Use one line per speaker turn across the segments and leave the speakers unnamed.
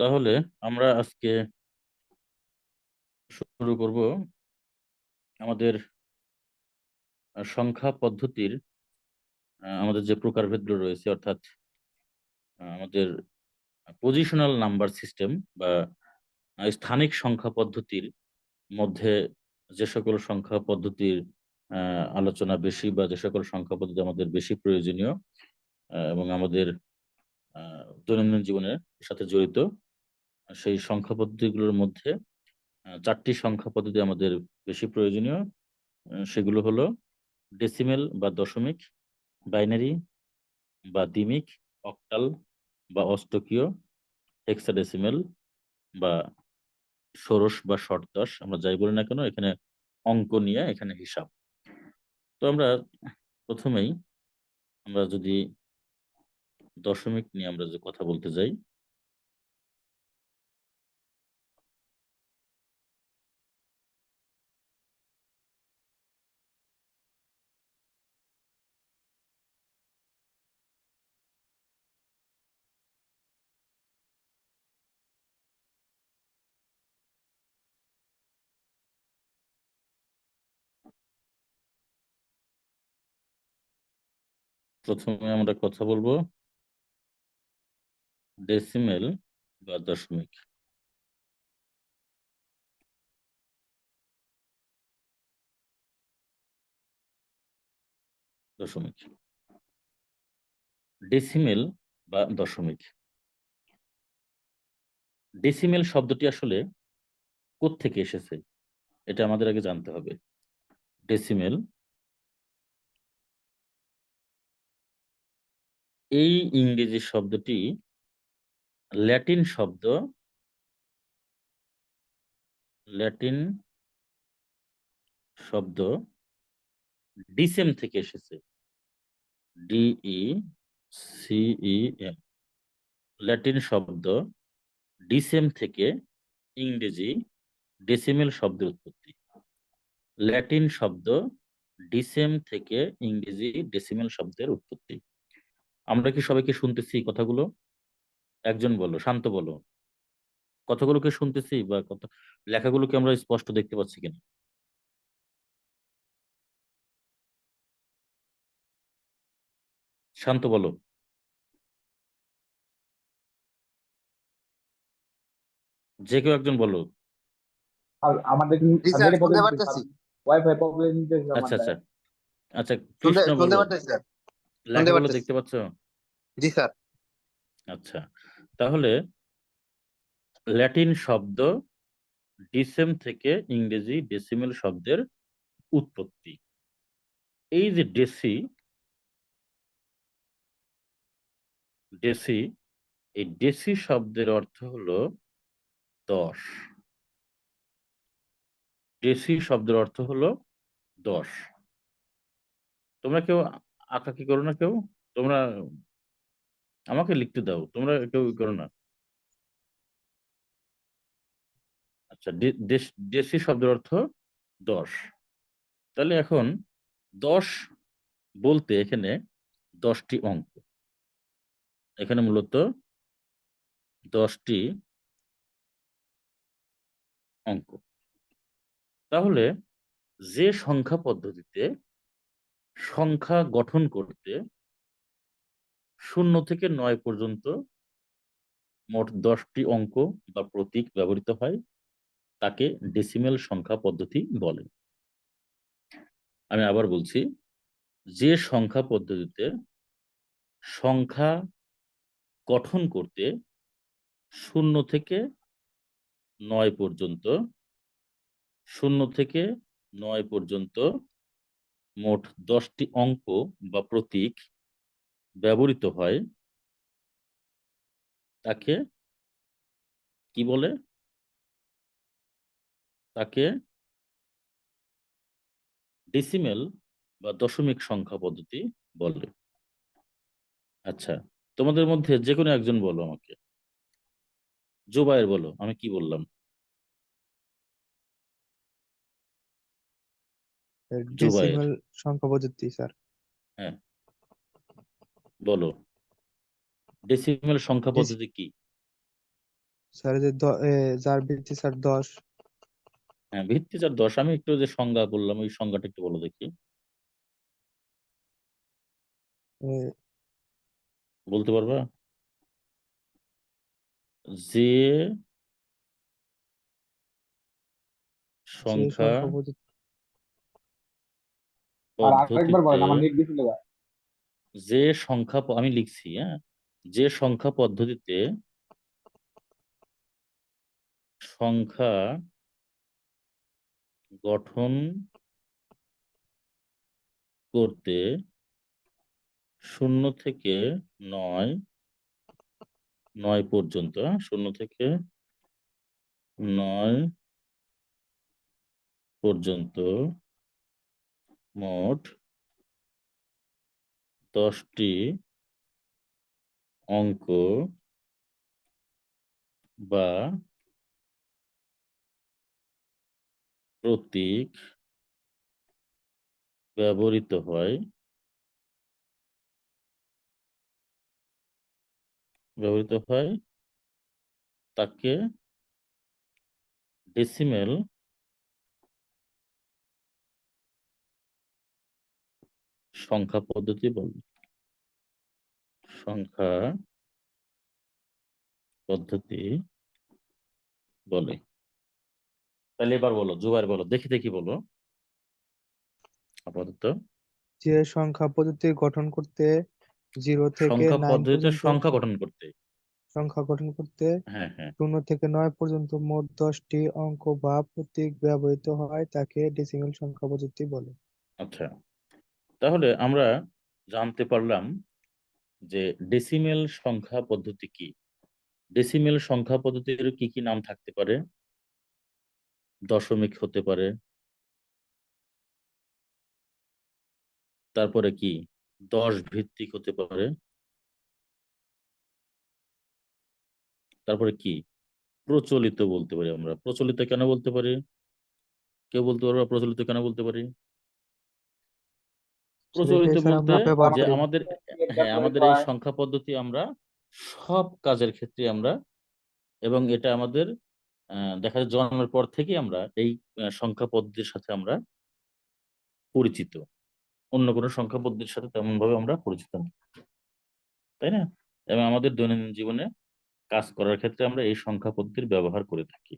তাহলে আমরা আজকে শুরু করব আমাদের সংখ্যা পদ্ধতির আমাদের যে প্রকারভেদগুলো রয়েছে অর্থাৎ আমাদের পজিশনাল নাম্বার সিস্টেম বা স্থানিক সংখ্যা পদ্ধতির মধ্যে যে সকল সংখ্যা পদ্ধতির আলোচনা বেশি বা যে সকল সংখ্যা পদ্ধতি আমাদের বেশি প্রয়োজনীয় এবং আমাদের দৈনন্দিন জীবনের সাথে জড়িত সেই সংখ্যা পদ্ধতিগুলোর মধ্যে চারটি সংখ্যা পদ্ধতি আমাদের বেশি প্রয়োজনীয় সেগুলো হলো ডেসিমেল বা দশমিক বাইনারি বা দিমিক অক্টাল বা অষ্টকীয় হেক্সাডেসিমেল বা ষোড়শ বা ষটদশ আমরা যাই বলি না কেন এখানে অঙ্ক নিয়ে এখানে হিসাব তো আমরা প্রথমেই আমরা যদি দশমিক নিয়ে আমরা যে কথা বলতে যাই প্রথমে আমরা কথা বলবো ডেসিমেল বা দশমিক দশমিক ডেসিমেল বা দশমিক ডেসিমেল শব্দটি আসলে কোথেকে এসেছে এটা আমাদের আগে জানতে হবে ডেসিমেল এই ইংরেজি শব্দটি ল্যাটিন শব্দ ল্যাটিন শব্দ ডিসেম থেকে এসেছে ডিই সিই এম ল্যাটিন শব্দ ডিসেম থেকে ইংরেজি ডিসেমেল শব্দের উৎপত্তি ল্যাটিন শব্দ ডিসেম থেকে ইংরেজি ডিসেমেল শব্দের উৎপত্তি আমরা কি সবাইকে শুনতেছি কথাগুলো একজন বলো শান্ত বলো কথাগুলোকে শুনতেছি বা কথা লেখাগুলোকে আমরা স্পষ্ট দেখতে পাচ্ছি কিনা শান্ত বলো যে কেউ একজন বলো আচ্ছা, আচ্ছা আচ্ছা আচ্ছা কৃষ্ণ বলো লেখাগুলো দেখতে পাচ্ছ জি স্যার আচ্ছা তাহলে ল্যাটিন শব্দ ডিসেম থেকে ইংরেজি ডেসিমেল শব্দের উৎপত্তি এই যে ডেসি ডেসি এই ডেসি শব্দের অর্থ হলো দশ ডেসি শব্দের অর্থ হলো দশ তোমরা কেউ আঁকা কি করো না কেউ তোমরা আমাকে লিখতে দাও তোমরা কেউ করো না আচ্ছা দেশি শব্দের অর্থ দশ তাহলে এখন দশ বলতে এখানে দশটি অঙ্ক এখানে মূলত দশটি অঙ্ক তাহলে যে সংখ্যা পদ্ধতিতে সংখ্যা গঠন করতে শূন্য থেকে নয় পর্যন্ত মোট দশটি অঙ্ক বা প্রতীক ব্যবহৃত হয় তাকে ডেসিমেল সংখ্যা পদ্ধতি বলে আমি আবার বলছি যে সংখ্যা পদ্ধতিতে সংখ্যা গঠন করতে শূন্য থেকে নয় পর্যন্ত শূন্য থেকে নয় পর্যন্ত মোট দশটি অঙ্ক বা প্রতীক ব্যবহৃত হয় তাকে কি বলে তাকে ডিসিমেল বা দশমিক সংখ্যা পদ্ধতি বলে আচ্ছা তোমাদের মধ্যে যে কোনো একজন বলো আমাকে জোবায়ের বলো আমি কি বললাম
ডেসিমাল সংখ্যা প্রযুক্তি স্যার হ্যাঁ
বলো ডেসিমাল সংখ্যা পদ্ধতি কি
স্যার যে যার ভিত্তি স্যার দশ
হ্যাঁ ভিত্তি স্যার দশ আমি একটু যে সংজ্ঞা বললাম ওই সংজ্ঞাটা একটু বলো দেখি বলতে পারবা যে সংখ্যা যে সংখ্যা আমি লিখছি হ্যাঁ যে সংখ্যা পদ্ধতিতে সংখ্যা গঠন করতে শূন্য থেকে নয় নয় পর্যন্ত হ্যাঁ? শূন্য থেকে নয় পর্যন্ত মোট দশটি অঙ্ক বা প্রতীক ব্যবহৃত হয় ব্যবহৃত হয় তাকে ডেসিমেল সংখ্যা পদ্ধতি বলবো সংখ্যা পদ্ধতি বলে তাহলে এবার বলো জুবার বলো দেখি দেখি বলো আপাতত
যে সংখ্যা পদ্ধতি গঠন করতে জিরো থেকে
সংখ্যা পদ্ধতিতে সংখ্যা গঠন করতে
সংখ্যা গঠন করতে হ্যাঁ, হ্যাঁ। শূন্য থেকে নয় পর্যন্ত মোট দশটি অঙ্ক বা প্রতীক ব্যবহৃত হয় তাকে ডেসিমেল সংখ্যা পদ্ধতি বলে
আচ্ছা তাহলে আমরা জানতে পারলাম যে ডেসিমেল সংখ্যা পদ্ধতি কি ডেসিমেল সংখ্যা পদ্ধতির কি কি নাম থাকতে পারে দশমিক হতে পারে তারপরে কি দশ ভিত্তিক হতে পারে তারপরে কি প্রচলিত বলতে পারি আমরা প্রচলিত কেন বলতে পারি কেউ বলতে পারবো প্রচলিত কেন বলতে পারি প্রচলিত বলতে যে আমাদের হ্যাঁ আমাদের এই সংখ্যা পদ্ধতি আমরা সব কাজের ক্ষেত্রে আমরা এবং এটা আমাদের দেখা যায় জন্মের পর থেকে আমরা এই সংখ্যা পদ্ধতির সাথে আমরা পরিচিত অন্য কোনো সংখ্যা পদ্ধতির সাথে তেমন ভাবে আমরা পরিচিত না তাই না এবং আমাদের দৈনন্দিন জীবনে কাজ করার ক্ষেত্রে আমরা এই সংখ্যা পদ্ধতির ব্যবহার করে থাকি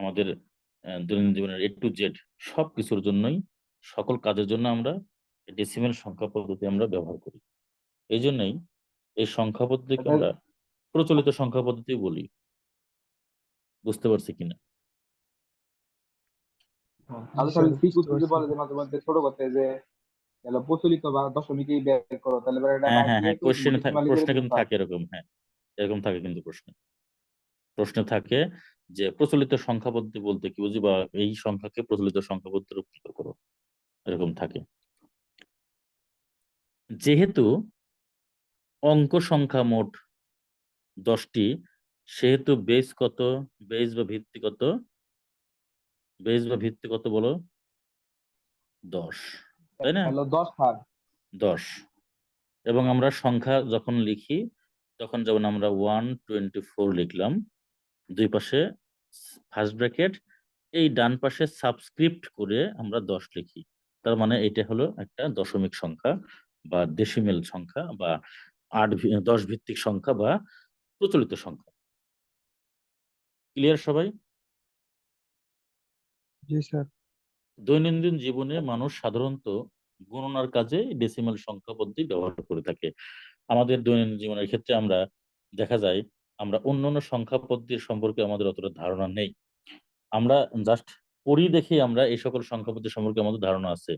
আমাদের দৈনন্দিন জীবনের এ টু জেড সব কিছুর জন্যই সকল কাজের জন্য আমরা ডেসিমেল সংখ্যা পদ্ধতি আমরা ব্যবহার করি এই জন্যই এই সংখ্যা পদ্ধতিকে আচ্ছা। আমরা প্রচলিত সংখ্যা পদ্ধতি বলি বুঝতে পারছি কিনা আচ্ছা, হ্যাঁ, হ্যাঁ, হ্যাঁ, প্রশ্ন কিন্তু থাকে এরকম হ্যাঁ এরকম থাকে কিন্তু প্রশ্ন থাকে যে প্রচলিত সংখ্যা পদ্ধতি বলতে কি বুঝি বা এই সংখ্যাকে প্রচলিত সংখ্যা পদ্ধতি রূপান্তর করো এরকম থাকে যেহেতু অঙ্ক সংখ্যা মোট দশটি সেহেতু বেস কত বেজ বা ভিত্তি কত বেজ বা ভিত্তি কত বলো দশ তাই না দশ এবং আমরা সংখ্যা যখন লিখি তখন যেমন আমরা ওয়ান টোয়েন্টি ফোর লিখলাম দুই পাশে ফার্স্ট ব্র্যাকেট এই ডান পাশে সাবস্ক্রিপ্ট করে আমরা দশ লিখি তার মানে এটা হলো একটা দশমিক সংখ্যা বা ডেসিমেল সংখ্যা বা আট দশ ভিত্তিক সংখ্যা বা প্রচলিত সংখ্যা ক্লিয়ার সবাই দৈনন্দিন জীবনে মানুষ সাধারণত গণনার কাজে ডেসিমেল সংখ্যা পদ্ধতি ব্যবহার করে থাকে আমাদের দৈনন্দিন জীবনের ক্ষেত্রে আমরা দেখা যায় আমরা অন্যান্য সংখ্যা পদ্ধতির সম্পর্কে আমাদের অতটা ধারণা নেই আমরা জাস্ট পড়ি দেখি আমরা এই সকল সংখ্যা পদ্ধতি সম্পর্কে আমাদের ধারণা আছে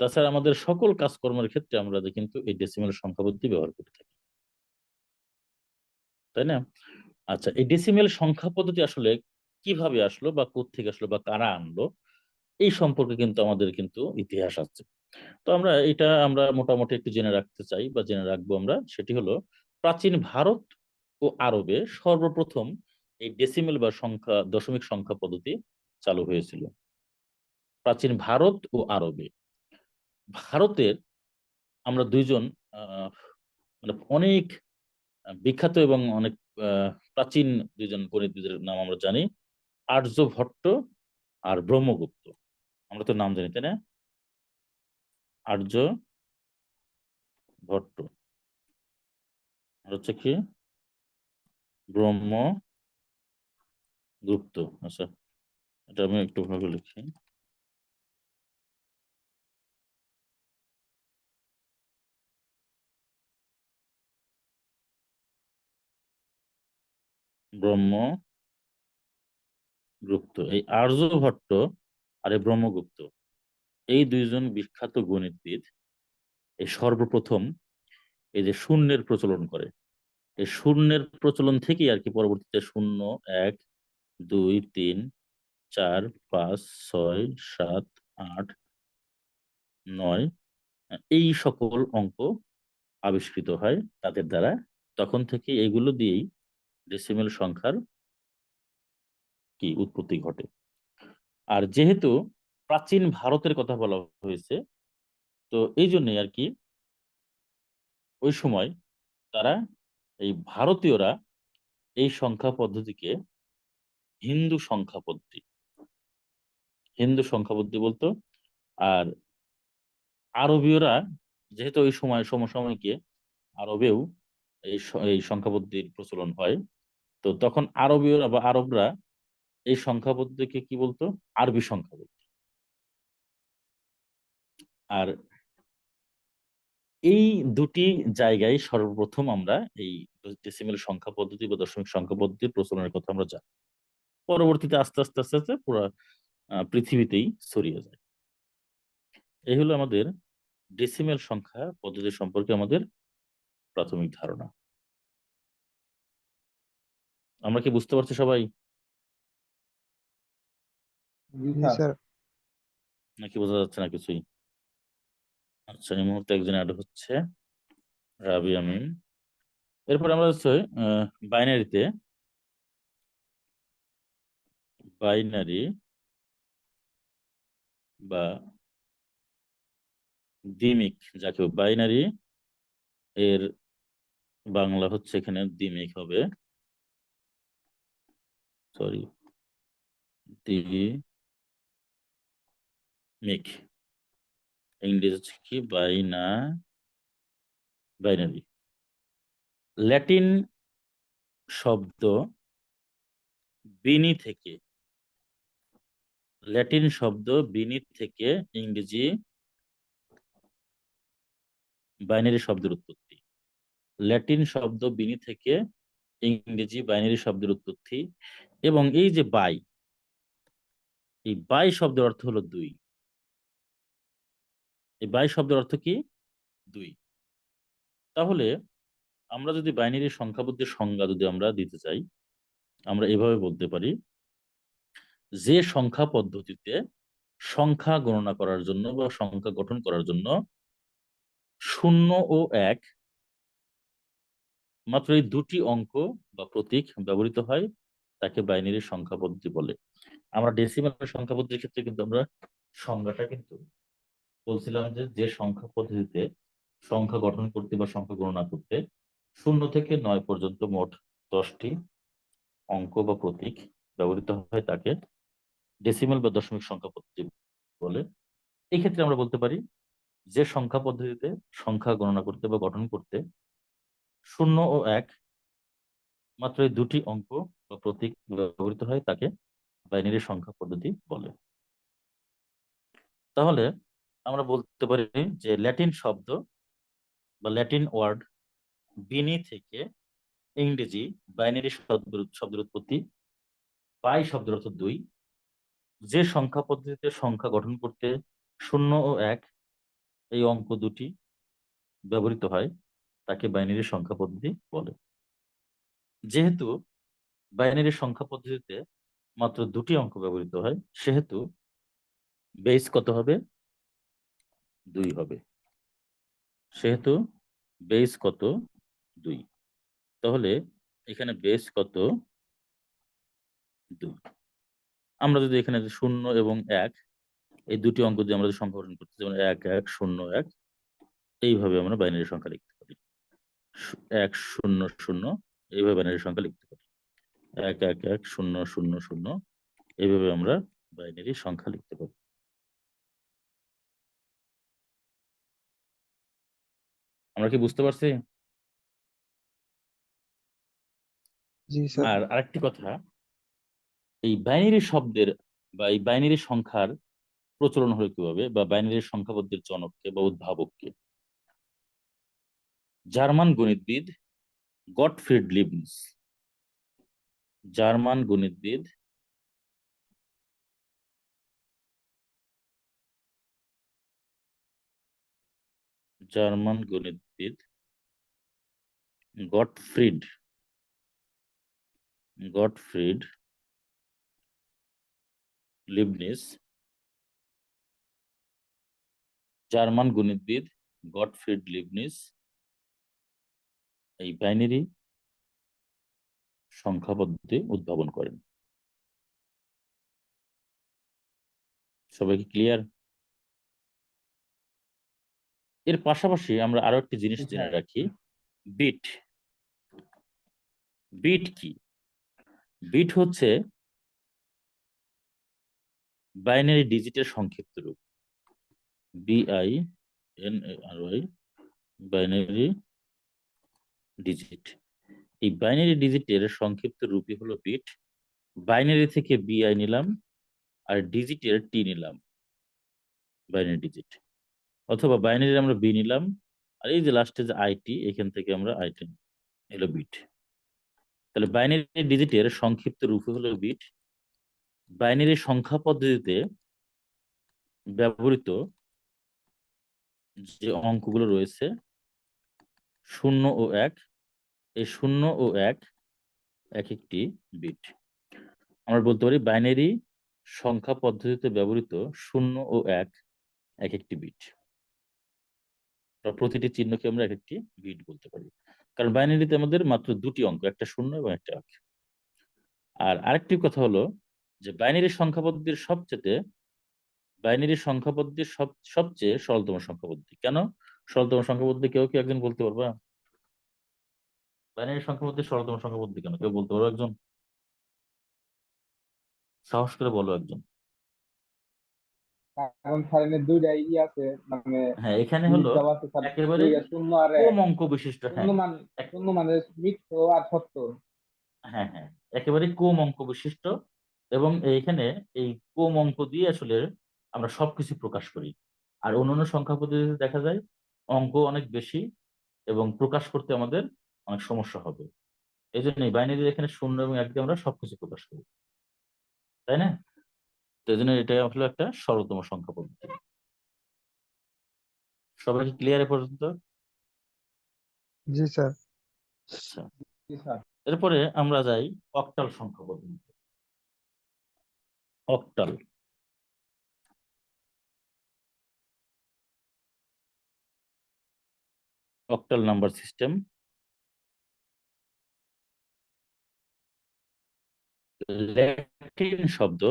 তাছাড়া আমাদের সকল কাজকর্মের ক্ষেত্রে আমরা কিন্তু এই ডেসিমেল সংখ্যা পদ্ধতি ব্যবহার করে থাকি তাই না আচ্ছা এই ডেসিমেল সংখ্যা পদ্ধতি আসলে কিভাবে আসলো বা কোথেকে আসলো বা কারা আনলো এই সম্পর্কে কিন্তু আমাদের কিন্তু ইতিহাস আছে তো আমরা এটা আমরা মোটামুটি একটু জেনে রাখতে চাই বা জেনে রাখবো আমরা সেটি হলো প্রাচীন ভারত ও আরবে সর্বপ্রথম এই ডেসিমেল বা সংখ্যা দশমিক সংখ্যা পদ্ধতি চালু হয়েছিল প্রাচীন ভারত ও আরবে ভারতের আমরা দুইজন মানে অনেক বিখ্যাত এবং অনেক প্রাচীন দুজন গণিতবিদের নাম আমরা জানি আর্যভট্ট আর ব্রহ্মগুপ্ত আমরা তো নাম জানি তাই না আর্য ভট্ট আর হচ্ছে কি ব্রহ্ম গুপ্ত আচ্ছা এটা আমি একটু ভালো লিখি ব্রহ্মগুপ্ত এই আর্যভট্ট আর এই ব্রহ্মগুপ্ত এই দুইজন বিখ্যাত গণিতবিদ এই সর্বপ্রথম এই যে শূন্যের প্রচলন করে এই শূন্যের প্রচলন থেকেই আর কি পরবর্তীতে শূন্য এক দুই তিন চার পাঁচ ছয় সাত আট নয় এই সকল অঙ্ক আবিষ্কৃত হয় তাদের দ্বারা তখন থেকে এগুলো দিয়েই ডিসিমেল সংখ্যার কি উৎপত্তি ঘটে আর যেহেতু প্রাচীন ভারতের কথা বলা হয়েছে তো এই জন্যে আর কি ওই সময় তারা এই ভারতীয়রা এই সংখ্যা পদ্ধতিকে হিন্দু সংখ্যা পদ্ধতি হিন্দু সংখ্যা পদ্ধতি বলতো আর আরবীয়রা যেহেতু ওই সময় সমসাময়িকে আরবেও এই সংখ্যা পদ্ধতির প্রচলন হয় তো তখন আরবীয় বা আরবরা এই সংখ্যা পদ্ধতিকে কি বলতো আরবি সংখ্যা বলতো আর এই দুটি জায়গায় সর্বপ্রথম আমরা এই ডেসিমেল সংখ্যা পদ্ধতি বা দশমিক সংখ্যা পদ্ধতির প্রচলনের কথা আমরা জানি পরবর্তীতে আস্তে আস্তে আস্তে আস্তে পুরো পৃথিবীতেই ছড়িয়ে যায় এই হলো আমাদের ডেসিমেল সংখ্যা পদ্ধতি সম্পর্কে আমাদের প্রাথমিক ধারণা আমরা কি বুঝতে পারছি সবাই নাকি বোঝা যাচ্ছে না কিছুই আচ্ছা এই মুহূর্তে একজন অ্যাড হচ্ছে রাবি আমিন এরপর আমরা হচ্ছে বাইনারিতে বাইনারি বা দিমিক যাকে বাইনারি এর বাংলা হচ্ছে এখানে দিমিক হবে সরি দি মেক ইংলিশ হচ্ছে কি বাইনা বাইনারি ল্যাটিন শব্দ বিনি থেকে ল্যাটিন শব্দ বিনি থেকে ইংরেজি বাইনারি শব্দের উৎপত্তি ল্যাটিন শব্দ বিনি থেকে ইংরেজি বাইনারি শব্দের উৎপত্তি এবং এই যে বাই এই বাই শব্দের অর্থ হলো দুই এই বাই শব্দের অর্থ কি দুই তাহলে আমরা যদি বাইনারি সংখ্যাবদ্ধের সংজ্ঞা যদি আমরা দিতে চাই আমরা এভাবে বলতে পারি যে সংখ্যা পদ্ধতিতে সংখ্যা গণনা করার জন্য বা সংখ্যা গঠন করার জন্য শূন্য ও এক মাত্র এই দুটি অঙ্ক বা প্রতীক ব্যবহৃত হয় তাকে বাইনারি সংখ্যা পদ্ধতি বলে আমরা ডেসিমাল সংখ্যা পদ্ধতির ক্ষেত্রে কিন্তু আমরা সংজ্ঞাটা কিন্তু বলছিলাম যে যে সংখ্যা পদ্ধতিতে সংখ্যা গঠন করতে বা সংখ্যা গণনা করতে শূন্য থেকে নয় পর্যন্ত মোট দশটি অঙ্ক বা প্রতীক ব্যবহৃত হয় তাকে ডেসিমাল বা দশমিক সংখ্যা পদ্ধতি বলে এক্ষেত্রে আমরা বলতে পারি যে সংখ্যা পদ্ধতিতে সংখ্যা গণনা করতে বা গঠন করতে শূন্য ও এক মাত্র দুটি অঙ্ক বা প্রতীক ব্যবহৃত হয় তাকে বাইনারি সংখ্যা পদ্ধতি বলে তাহলে আমরা বলতে পারি যে ল্যাটিন শব্দ বা ল্যাটিন ওয়ার্ড বিনি থেকে ইংরেজি বাইনারি শব্দের উৎপত্তি পাই শব্দের অর্থ দুই যে সংখ্যা পদ্ধতিতে সংখ্যা গঠন করতে শূন্য ও এক এই অঙ্ক দুটি ব্যবহৃত হয় তাকে বাইনারি সংখ্যা পদ্ধতি বলে যেহেতু বাইনারি সংখ্যা পদ্ধতিতে মাত্র দুটি অঙ্ক ব্যবহৃত হয় সেহেতু বেস কত হবে দুই হবে সেহেতু বেস কত দুই তাহলে এখানে বেস কত দুই আমরা যদি এখানে শূন্য এবং এক এই দুটি অঙ্ক দিয়ে আমরা সংখ্যা গঠন করতে যেমন এক এক শূন্য এক এইভাবে আমরা বাইনারি সংখ্যা লিখতে এক শূন্য শূন্য এইভাবে বাইনারি সংখ্যা লিখতে পারি এক এক এক শূন্য শূন্য শূন্য এইভাবে আমরা বাইনারি সংখ্যা লিখতে পারি আমরা কি বুঝতে পারছি আর আরেকটি কথা এই বাইনারি শব্দের বা এই বাইনারি সংখ্যার প্রচলন হলো কিভাবে বা বাইনারি সংখ্যাবদ্ধের জনককে বা উদ্ভাবককে জার্মান গণিতবিদ গটফ্রিড লিবনিস জার্মান গণিতবিদ জার্মান গণিতবিদ গটফ্রিড গটফ্রিড লিবনিস জার্মান গণিতবিদ গটফ্রিড লিবনিস এই বাইনারি পদ্ধতি উদ্ভাবন করেন সবাইকে ক্লিয়ার এর পাশাপাশি আমরা আরো একটি জিনিস হ্যাঁ, জেনে হ্যাঁ। রাখি বিট বিট কি বিট হচ্ছে বাইনারি ডিজিটের সংক্ষিপ্ত রূপ B I N R Y binary digit এই বাইনারি ডিজিটের সংক্ষিপ্ত রূপই হলো বিট বাইনারি থেকে বিআই নিলাম আর ডিজিটের টি নিলাম বাইনারি ডিজিট অথবা বাইনারি আমরা বি নিলাম আর এই যে লাস্টে যে আইটি এখান থেকে আমরা আইটি এলো বিট তাহলে বাইনারি ডিজিটের সংক্ষিপ্ত রূপ হলো বিট বাইনারি সংখ্যা পদ্ধতিতে ব্যবহৃত যে অঙ্কগুলো রয়েছে শূন্য ও এক এই শূন্য ও এক এক একটি বিট আমরা বলতে পারি বাইনারি সংখ্যা পদ্ধতিতে ব্যবহৃত শূন্য ও এক এক একটি বিট প্রতিটি চিহ্নকে আমরা এক একটি বিট বলতে পারি কারণ বাইনারিতে আমাদের মাত্র দুটি অঙ্ক একটা শূন্য এবং একটা এক আর আরেকটি কথা হলো যে বাইনারি সংখ্যা পদ্ধতির সবচেয়ে বাইনারি সংখ্যা পদ্ধতির সব সবচেয়ে সরলতম সংখ্যা পদ্ধতি কেন সরলতম সংখ্যা বলতে কেউ কি একজন বলতে পারবা বাইনারি সংখ্যা বলতে সরলতম সংখ্যা বলতে কেন কেউ বলতে পারবো একজন সাহস করে বলো একজন মানে হ্যাঁ, এখানে অঙ্ক হ্যাঁ।, হ্যাঁ হ্যাঁ একেবারে অঙ্ক এবং এইখানে এই অঙ্ক দিয়ে আসলে আমরা সবকিছু প্রকাশ করি আর অন্যান্য সংখ্যা পদ্ধতিতে দেখা যায় অঙ্ক অনেক বেশি এবং প্রকাশ করতে আমাদের অনেক সমস্যা হবে এই জন্যই বাইনারি এখানে শূন্য এবং একদিকে আমরা সবকিছু প্রকাশ করি তাই না তো এই জন্য এটাই হলো একটা সরলতম সংখ্যা পদ্ধতি সবাই ক্লিয়ার এ পর্যন্ত আচ্ছা। জি স্যার এরপরে আমরা যাই অক্টাল সংখ্যা পদ্ধতি octal octal number system Latin শব্দ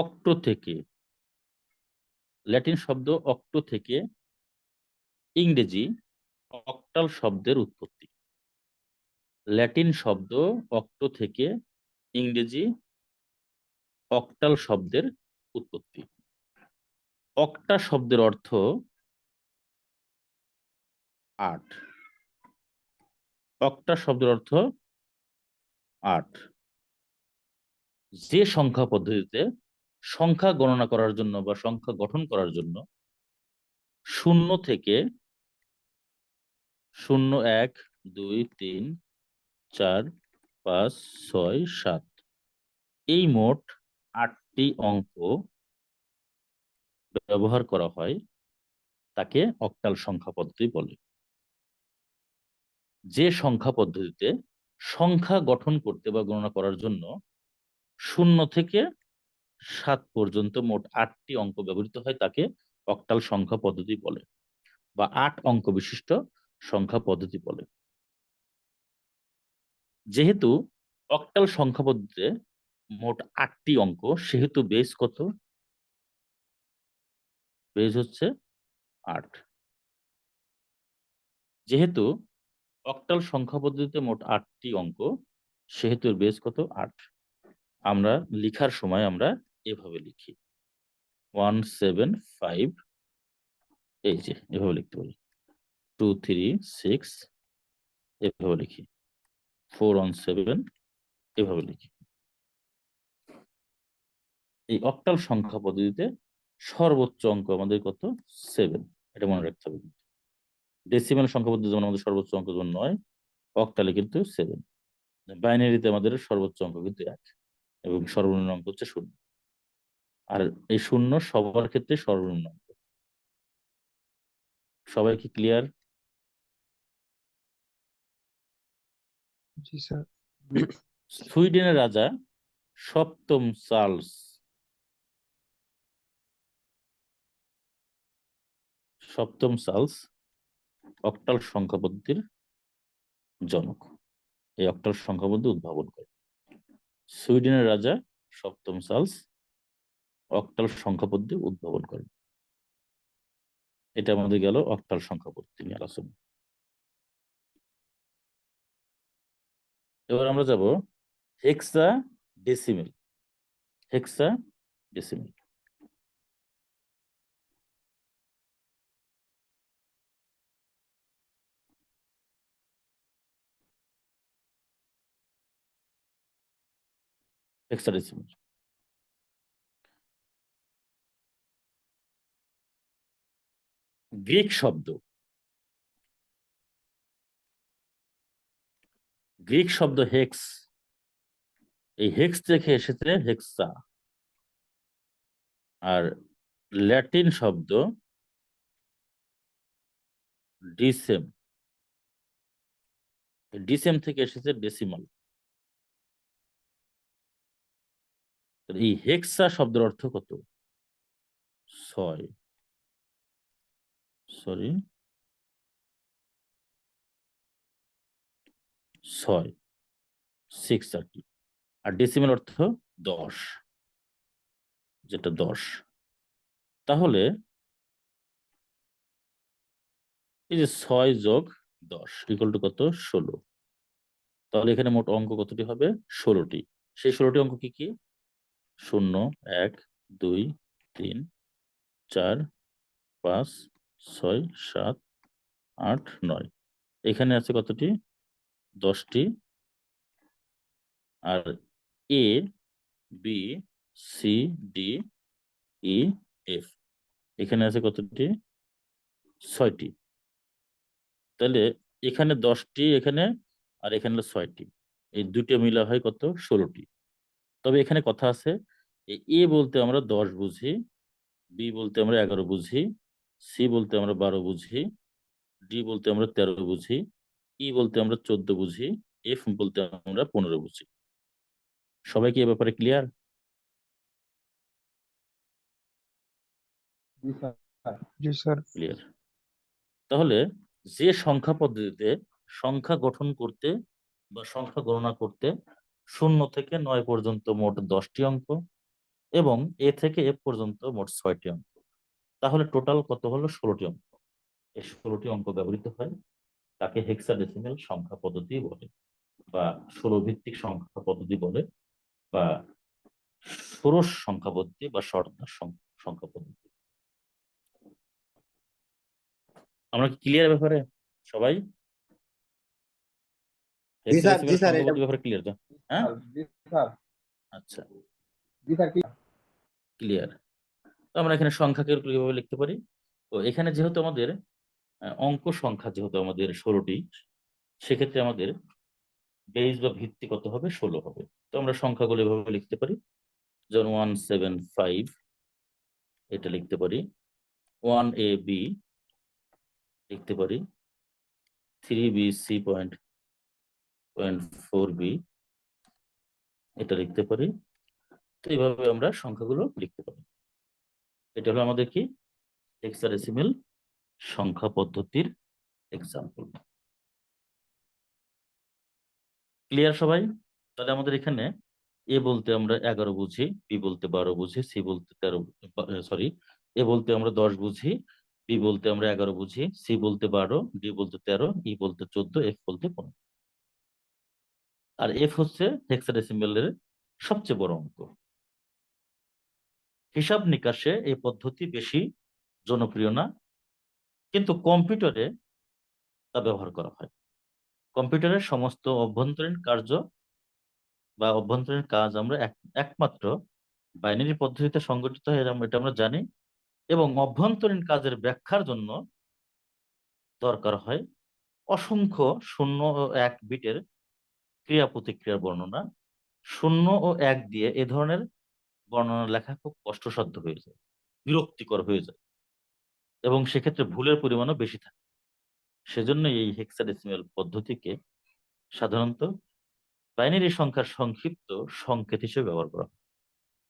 অক্টো থেকে ল্যাটিন শব্দ অক্টো থেকে ইংরেজি অক্টাল শব্দের উৎপত্তি ল্যাটিন শব্দ অক্টো থেকে ইংরেজি অক্টাল শব্দের উৎপত্তি অক্টা শব্দের অর্থ আট অক্টা শব্দের অর্থ আট যে সংখ্যা পদ্ধতিতে সংখ্যা গণনা করার জন্য বা সংখ্যা গঠন করার জন্য শূন্য থেকে শূন্য এক দুই তিন চার পাঁচ ছয় সাত এই মোট আটটি অঙ্ক ব্যবহার করা হয় তাকে অক্টাল সংখ্যা পদ্ধতি বলে যে সংখ্যা পদ্ধতিতে সংখ্যা গঠন করতে বা গণনা করার জন্য শূন্য থেকে সাত পর্যন্ত মোট আটটি অঙ্ক ব্যবহৃত হয় তাকে অক্টাল সংখ্যা পদ্ধতি বলে বা আট অঙ্ক বিশিষ্ট সংখ্যা পদ্ধতি বলে যেহেতু অক্টাল সংখ্যা পদ্ধতিতে মোট আটটি অঙ্ক সেহেতু বেস কত বেস হচ্ছে আট যেহেতু অক্টাল সংখ্যা পদ্ধতিতে মোট আটটি অঙ্ক সেহেতুর বেস কত আট আমরা লিখার সময় আমরা এভাবে লিখি ওয়ান সেভেন ফাইভ এই যে এভাবে লিখতে পারি টু থ্রি সিক্স এভাবে লিখি ফোর ওয়ান সেভেন এভাবে লিখি এই অক্টাল সংখ্যা পদ্ধতিতে সর্বোচ্চ অঙ্ক আমাদের কত সেভেন এটা মনে রাখতে হবে কিন্তু ডেসিমেল সংখ্যা যেমন আমাদের সর্বোচ্চ অঙ্ক যেমন নয় অক্টালে কিন্তু সেভেন বাইনারিতে আমাদের সর্বোচ্চ অঙ্ক কিন্তু এক এবং সর্বনিম্ন অঙ্ক হচ্ছে শূন্য আর এই শূন্য সবার ক্ষেত্রে সর্বনিম্ন অঙ্ক সবাই কি ক্লিয়ার সুইডেনের রাজা সপ্তম চার্লস সপ্তম চার্লস অক্টাল সংখ্যা পদ্ধতির জনক এই অক্টাল সংখ্যা পদ্ধতি উদ্ভাবন করে সুইডেনের রাজা সপ্তম চার্লস অক্টাল সংখ্যা পদ্ধতি উদ্ভাবন করেন এটা আমাদের গেল অক্টাল সংখ্যা পদ্ধতি নিয়ে আলোচনা এবার আমরা যাব hexadecimal hexadecimal hexadecimal Greek শব্দ গ্রিক শব্দ হেক্স এই হেক্স থেকে এসেছে হেক্সা আর ল্যাটিন শব্দ ডিসেম ডিসেম থেকে এসেছে ডেসিমাল এই হেক্সা শব্দের অর্থ কত ছয় সরি ছয় সিক্স আর কি আর ডেসিমেল অর্থ দশ যেটা দশ তাহলে এই যে ছয় যোগ দশ ইকুয়াল টু কত ষোলো তাহলে এখানে মোট অঙ্ক কতটি হবে ষোলোটি সেই ষোলোটি অঙ্ক কি কি শূন্য এক দুই তিন চার পাঁচ ছয় সাত আট নয় এখানে আছে কতটি দশটি আর A B C D E F এখানে আছে কতটি ছয়টি তাহলে এখানে দশটি এখানে আর এখানে ছয়টি এই দুটো মিলা হয় কত ষোলোটি তবে এখানে কথা আছে এ বলতে আমরা দশ বুঝি বি বলতে আমরা এগারো বুঝি সি বলতে আমরা বারো বুঝি ডি বলতে আমরা তেরো বুঝি ই বলতে আমরা চোদ্দ বুঝি এফ বলতে আমরা পনেরো বুঝি সবাই কি এ ব্যাপারে ক্লিয়ার ক্লিয়ার তাহলে যে সংখ্যা পদ্ধতিতে সংখ্যা গঠন করতে বা সংখ্যা গণনা করতে শূন্য থেকে নয় পর্যন্ত মোট দশটি অঙ্ক এবং এ থেকে এ পর্যন্ত মোট ছয়টি অঙ্ক তাহলে টোটাল কত হলো ষোলোটি অঙ্ক এই ষোলোটি অঙ্ক ব্যবহৃত হয় তাকে হেক্সাডেসিমেল সংখ্যা পদ্ধতি বলে বা ষোলো ভিত্তিক সংখ্যা পদ্ধতি বলে বা ষোড়শ সংখ্যা পদ্ধতি বা সর্দার সংখ্যা পদ্ধতি আমরা ক্লিয়ার ব্যাপারে সবাই হ্যাঁ আচ্ছা জি ক্লিয়ার তো আমরা এখানে সংখ্যাকে কিভাবে লিখতে পারি তো এখানে যেহেতু আমাদের অঙ্ক সংখ্যা যেহেতু আমাদের ষোলোটি সেক্ষেত্রে আমাদের বেস বা ভিত্তি কত হবে ষোলো হবে তো আমরা সংখ্যাগুলো এভাবে লিখতে পারি যেমন ওয়ান সেভেন ফাইভ এটা লিখতে পারি ওয়ান এ বি লিখতে পারি three B C point point এটা লিখতে পারি তো এইভাবে আমরা সংখ্যাগুলো লিখতে পারি এটা হলো আমাদের কি হেক্সাডেসিমেল সংখ্যা পদ্ধতির এক্সাম্পল ক্লিয়ার সবাই তাহলে আমাদের এখানে এ বলতে আমরা এগারো বুঝি বি বলতে বারো বুঝি সি বলতে তেরো সরি এ বলতে আমরা দশ বুঝি বি বলতে আমরা এগারো বুঝি সি বলতে বারো ডি বলতে তেরো ই e বলতে চোদ্দ এফ বলতে পনেরো আর এফ হচ্ছে হেক্সাডেসিমেলের সবচেয়ে বড় অঙ্ক হিসাব নিকাশে এই পদ্ধতি বেশি জনপ্রিয় না কিন্তু কম্পিউটারে তা ব্যবহার করা হয় কম্পিউটারের সমস্ত অভ্যন্তরীণ কার্য বা অভ্যন্তরীণ কাজ আমরা একমাত্র বাইনারি পদ্ধতিতে সংগঠিত হয়ে এটা আমরা জানি এবং অভ্যন্তরীণ কাজের ব্যাখ্যার জন্য দরকার হয় অসংখ্য শূন্য এক বিটের ক্রিয়া প্রতিক্রিয়ার বর্ণনা শূন্য ও এক দিয়ে এ ধরনের বর্ণনা লেখা খুব কষ্টসাধ্য হয়ে যায় বিরক্তিকর হয়ে যায় এবং সেক্ষেত্রে ভুলের পরিমাণও বেশি থাকে সেজন্য এই হেক্সাডেসিমাল পদ্ধতিকে সাধারণত বাইনারি সংখ্যার সংক্ষিপ্ত সংকেত হিসেবে ব্যবহার করা হয়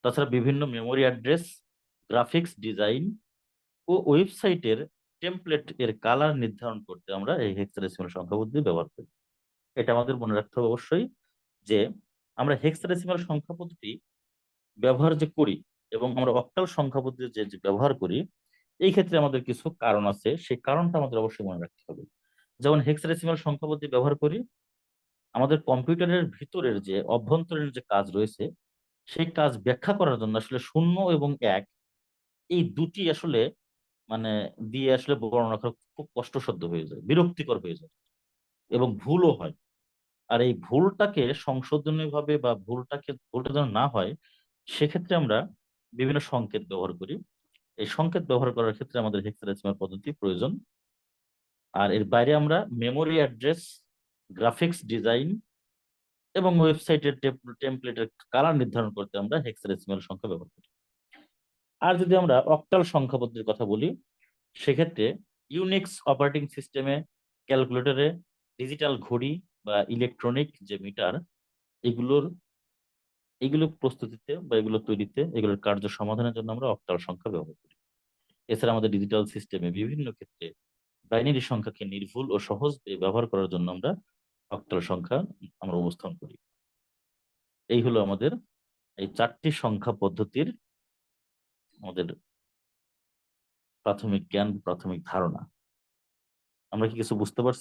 তাছাড়া বিভিন্ন মেমোরি অ্যাড্রেস গ্রাফিক্স ডিজাইন ও ওয়েবসাইটের টেমপ্লেট এর কালার নির্ধারণ করতে আমরা এই হেক্সাডেসিমাল সংখ্যা বুদ্ধি ব্যবহার করি এটা আমাদের মনে রাখতে হবে অবশ্যই যে আমরা হেক্সাডেসিমাল সংখ্যা পদ্ধতি ব্যবহার যে করি এবং আমরা অক্টাল সংখ্যা পদ্ধতি যে ব্যবহার করি এই ক্ষেত্রে আমাদের কিছু কারণ আছে সেই কারণটা আমাদের অবশ্যই মনে রাখতে হবে যেমন হেক্সাডেসিমাল সংখ্যা পদ্ধতি ব্যবহার করি আমাদের কম্পিউটারের ভিতরের যে অভ্যন্তরীণ যে কাজ রয়েছে সেই কাজ ব্যাখ্যা করার জন্য আসলে শূন্য এবং এক এই দুটি আসলে মানে দিয়ে আসলে বর্ণনা করা খুব কষ্টসাধ্য হয়ে যায় বিরক্তিকর হয়ে যায় এবং ভুলও হয় আর এই ভুলটাকে সংশোধনীয়ভাবে বা ভুলটাকে ভুলটা যেন না হয় সেক্ষেত্রে আমরা বিভিন্ন সংকেত ব্যবহার করি এই সংকেত ব্যবহার করার ক্ষেত্রে আমাদের হেক্সাডেসিমাল পদ্ধতি প্রয়োজন আর এর বাইরে আমরা মেমোরি অ্যাড্রেস গ্রাফিক্স ডিজাইন এবং ওয়েবসাইটের টেমপ্লেটের কালার নির্ধারণ করতে আমরা হেক্সাডেসিমাল সংখ্যা ব্যবহার করি আর যদি আমরা অক্টাল সংখ্যা পদ্ধতির কথা বলি সেক্ষেত্রে ইউনিক্স অপারেটিং সিস্টেমে ক্যালকুলেটরে ডিজিটাল ঘড়ি বা ইলেকট্রনিক যে মিটার এগুলোর এগুলো প্রস্তুতিতে বা এগুলো তৈরিতে এগুলোর কার্য সমাধানের জন্য আমরা অক্টাল সংখ্যা ব্যবহার করি এছাড়া আমাদের ডিজিটাল সিস্টেমে বিভিন্ন ক্ষেত্রে বাইনারি সংখ্যাকে নির্ভুল ও সহজ ব্যবহার করার জন্য আমরা অক্টাল সংখ্যা আমরা অবস্থান করি এই হলো আমাদের এই চারটি সংখ্যা পদ্ধতির আমাদের প্রাথমিক জ্ঞান প্রাথমিক ধারণা আমরা কি কিছু বুঝতে পারছি